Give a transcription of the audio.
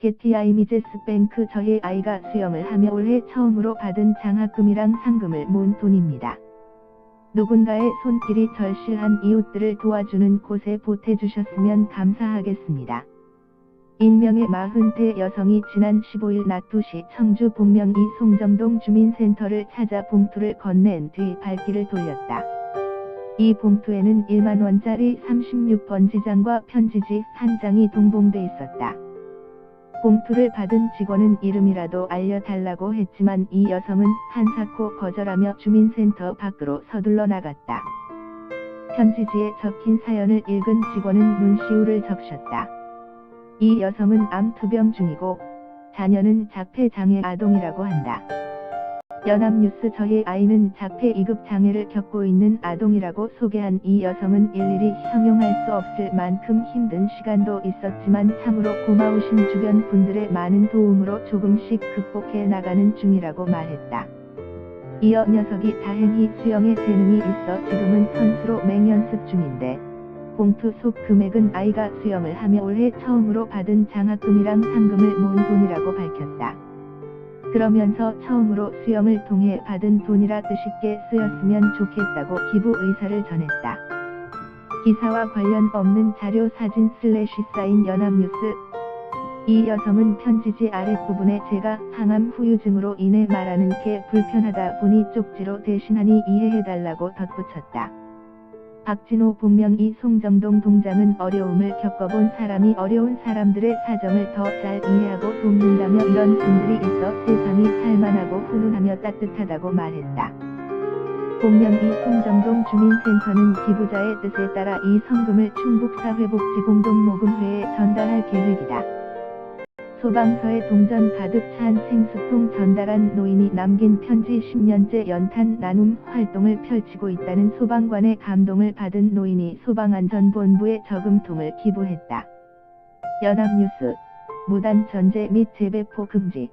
게티아 이 미제스 뱅크 저희 아이가 수영을 하며 올해 처음으로 받은 장학금이랑 상금을 모은 돈입니다. 누군가의 손길이 절실한 이웃들을 도와주는 곳에 보태주셨으면 감사하겠습니다. 익명의 40대 여성이 지난 15일 낮 2시 청주 북명이 송정동 주민센터를 찾아 봉투를 건넨 뒤 발길을 돌렸다. 이 봉투에는 1만원짜리 36번지장과 편지지 한 장이 동봉돼 있었다. 봉투를 받은 직원은 이름이라도 알려달라고 했지만 이 여성은 한사코 거절하며 주민센터 밖으로 서둘러 나갔다. 편지지에 적힌 사연을 읽은 직원은 눈시울을 적셨다. 이 여성은 암투병 중이고 자녀는 자폐장애 아동이라고 한다. 연합뉴스 저희 아이는 자폐 2급 장애를 겪고 있는 아동이라고 소개한 이 여성은 일일이 형용할 수 없을 만큼 힘든 시간도 있었지만 참으로 고마우신 주변 분들의 많은 도움으로 조금씩 극복해 나가는 중이라고 말했다. 이어 녀석이 다행히 수영에 재능이 있어 지금은 선수로 맹연습 중인데 봉투 속 금액은 아이가 수영을 하며 올해 처음으로 받은 장학금이랑 상금을 모은 돈이라고 밝혔다. 그러면서 처음으로 수영을 통해 받은 돈이라 뜻있게 쓰였으면 좋겠다고 기부 의사를 전했다. 기사와 관련 없는 자료 사진 슬래시 사인 연합뉴스 이 여성은 편지지 아랫부분에 제가 항암 후유증으로 인해 말하는 게 불편하다 보니 쪽지로 대신하니 이해해달라고 덧붙였다. 박진호 본명 이 송정동 동장은 어려움을 겪어본 사람이 어려운 사람들의 사정을 더 잘 이해하고 돕는다며 이런 분들이 있어 세상이 살만하고 훈훈하며 따뜻하다고 말했다. 본명 이 송정동 주민센터는 기부자의 뜻에 따라 이 성금을 충북사회복지공동모금회에 전달할 계획이다. 소방서에 동전 가득 찬 생수통 전달한 노인이 남긴 편지 10년째 연탄 나눔 활동을 펼치고 있다는 소방관의 감동을 받은 노인이 소방안전본부에 저금통을 기부했다. 연합뉴스 무단 전제 및 재배포 금지